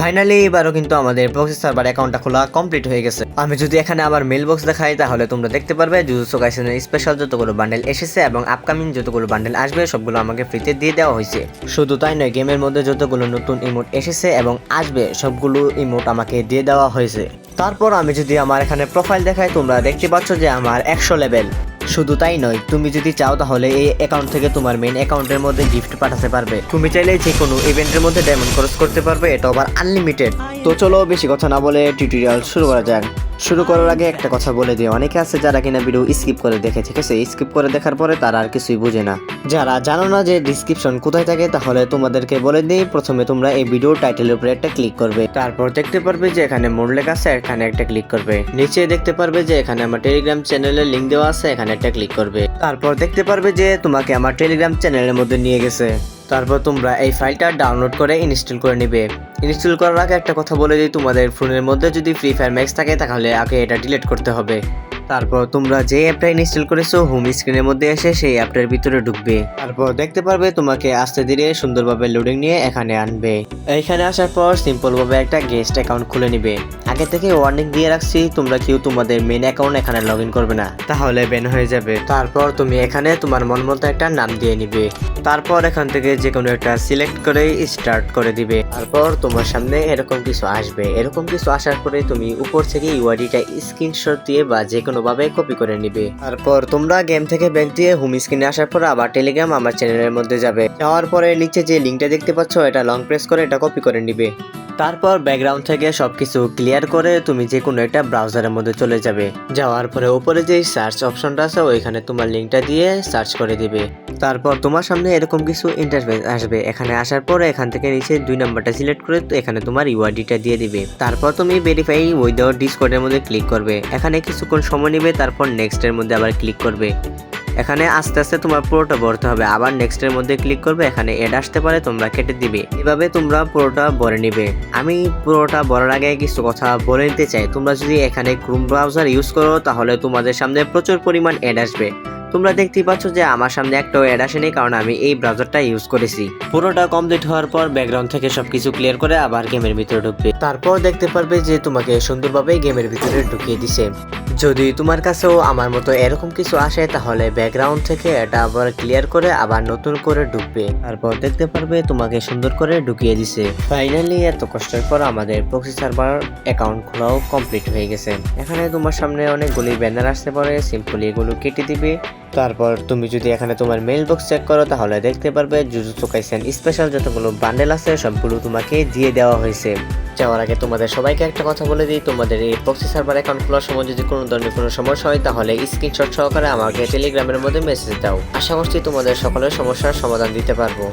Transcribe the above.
Finally এবারও কিন্তু আমাদের প্রক্সি সার্ভার অ্যাকাউন্টটা খোলা কমপ্লিট হয়ে গেছে। আমি যদি এখানে আমার মেল বক্স দেখাই, তাহলে তোমরা দেখতে পারবে জুজুৎসু কাইসেনের স্পেশাল যতগুলো বান্ডেল এসেছে এবং আপকামিং যতগুলো বান্ডেল আসবে, সবগুলো আমাকে ফ্রিতে দিয়ে দেওয়া হয়েছে। শুধু তাই নয় গেমের মধ্যে যতগুলো নতুন ইমোট এসেছে এবং আসবে, সবগুলো ইমোট আমাকে দিয়ে দেওয়া হয়েছে। তারপর আমি যদি আমার এখানে প্রোফাইল দেখাই, তোমরা দেখতে পাচ্ছ যে আমার একশো লেভেল শুধু তাই নয়, তুমি যদি চাও তাহলে এই অ্যাকাউন্ট থেকে তোমার মেন অ্যাকাউন্টের মধ্যে গিফট পাঠাতে পারবে। তুমি চাইলে যে কোনো ইভেন্টের মধ্যে ডায়মন্ড খরচ করতে পারবে, এটা আবার আনলিমিটেড তো চলো বেশি কথা না বলে টিউটোরিয়াল শুরু করা যাক। শুরু করার আগে একটা কথা বলে দিই। অনেকে আছে যারা কিনা ভিডিও স্কিপ করে দেখে, ঠিক আছে? স্কিপ করে দেখার পরে তারা আর কিছুই বুঝে না। যারা জানো না যে ডিসক্রিপশন কোথায় থাকে, তাহলে তোমাদেরকে বলে দিই, প্রথমে তোমরা এই ভিডিও টাইটেলের উপরে একটা ক্লিক করবে। তারপর দেখতে পারবে যে এখানে মোড লেখা আছে, এখানে একটা ক্লিক করবে। নিচে দেখতে পারবে যে এখানে আমার টেলিগ্রাম চ্যানেলের লিংক দেওয়া আছে, এখানে একটা ক্লিক করবে। তারপর দেখতে পারবে যে তোমাকে আমার টেলিগ্রাম চ্যানেলের মধ্যে নিয়ে গেছে। তারপর তোমরা এই ফাইলটা ডাউনলোড করে ইনস্টল করে নিবে। ইনস্টল করার আগে একটা কথা বলে দিই, তোমাদের ফোনের মধ্যে যদি ফ্রি ফায়ার ম্যাক্স থাকে, তাহলে আগে এটা ডিলিট করতে হবে। তারপর তোমরা যে অ্যাপটা ইনস্টল করেছ হোম স্ক্রিনের মধ্যে এসে সেই অ্যাপটার ভিতরে ঢুকবে। তারপর দেখতে পারবে তোমাকে আস্তে ধীরে সুন্দরভাবে লোডিং নিয়ে এখানে আনবে। এইখানে আসার পর সিম্পল ভাবে একটা গেস্ট অ্যাকাউন্ট খুলে নিবে। আগে থেকে ওয়ার্নিং দিয়ে রাখছি, তোমরা কেউ তোমাদের মেন অ্যাকাউন্ট এখানে লগ ইন করবে না। তাহলে ব্যান হয়ে যাবে। তারপর তুমি এখানে তোমার মন মতো একটা নাম দিয়ে নিবে। তারপর এখান থেকে যে কোনো একটা সিলেক্ট করে স্টার্ট করে দিবে। তারপর তোমার সামনে এরকম কিছু আসবে। এরকম কিছু আসার পরে তুমি উপর থেকে ইউআইডিটা স্ক্রিনশট দিয়ে বা যে কোনো ভাবে কপি করে নিবে। তারপর তোমরা গেম থেকে ব্যাক দিয়ে হোম স্ক্রিনে আসার পর আবার টেলিগ্রাম আমার চ্যানেলের মধ্যে যাবে। যাওয়ার পরে নিচে যে লিঙ্কটা দেখতে পাচ্ছ, এটা লং প্রেস করে এটা কপি করে নিবে। তারপর ব্যাকগ্রাউন্ড থেকে সব কিছু ক্লিয়ার করে তুমি যে কোনো একটা ব্রাউজারের মধ্যে চলে যাবে। যাওয়ার পরে উপরে যে সার্চ অপশনটা আছে, ওইখানে তোমার লিঙ্কটা দিয়ে সার্চ করে দিবে। তারপর তোমার সামনে এরকম কিছু ইন্টারফেস আসবে। এখানে আসার পরে এখান থেকে নিচে দুই নাম্বারটা সিলেক্ট করে এখানে তোমার ইউআইডিটা দিয়ে দিবে। তারপর তুমি ভেরিফাই উইদাউট ডিসকোডের মধ্যে ক্লিক করবে। এখানে কিছুক্ষণ সময় নেবে, তারপর নেক্সটের মধ্যে আবার ক্লিক করবে। এখানে আস্তে আস্তে তোমার পুরোটা ভরতে হবে। আবার নেক্সটের মধ্যে ক্লিক করবে, এখানে এড আসতে পারে, তোমরা কেটে দিবে। এভাবে তোমরা পুরোটা ভরে নিবে। আমি পুরোটা ভরার আগে কিছু কথা বলে নিতে চাই। তোমরা যদি এখানে ক্রোম ব্রাউজার ইউজ করো, তাহলে তোমাদের সামনে প্রচুর পরিমাণ এড আসবে। তোমরা দেখতেই পাচ্ছ যে আমার সামনে একটা অ্যাড আসেনি, কারণ আমি এই ব্রাউজারটা ইউজ করেছি। পুরোটা কমপ্লিট হওয়ার পর ব্যাকগ্রাউন্ড থেকে সবকিছু ক্লিয়ার করে আবার গেমের ভিতরে ঢুকবে। তারপর দেখতে পারবে যে তোমাকে সুন্দরভাবে গেমের ভিতরে ঢুকিয়ে দিছে। যদি তোমার কাছেও আমার মতো এরকম কিছু আসে, তাহলে ব্যাকগ্রাউন্ড থেকে এটা আবার ক্লিয়ার করে আবার নতুন করে ঢুকবে। তারপর দেখতে পারবে তোমাকে সুন্দর করে ঢুকিয়ে দিছে। ফাইনালি এত কষ্টের পর আমাদের প্রক্সি সার্ভার অ্যাকাউন্ট খোলাও কমপ্লিট হয়ে গেছে। এখানে তোমার সামনে অনেকগুলি ব্যানার আসতে পারে সিম্পলি এগুলো কেটে দিবে। তারপর তুমি যদি এখানে তোমার মেল বক্স চেক করো, তাহলে দেখতে পারবে জুজুৎসু কাইসেন স্পেশাল যতগুলো বান্ডেল আছে, সবগুলো তোমাকে দিয়ে দেওয়া হয়েছে। যাওয়ার আগে তোমাদের সবাইকে একটা কথা বলে দিই, তোমাদের এই প্রক্সি সার্ভার অ্যাকাউন্ট খোলার সময় যদি কোনো ধরনের কোনো সমস্যা হয়, তাহলে স্ক্রিনশট সহকারে আমাকে টেলিগ্রামের মধ্যে মেসেজ দাও। আশা করছি তোমাদের সকলের সমস্যার সমাধান দিতে পারব।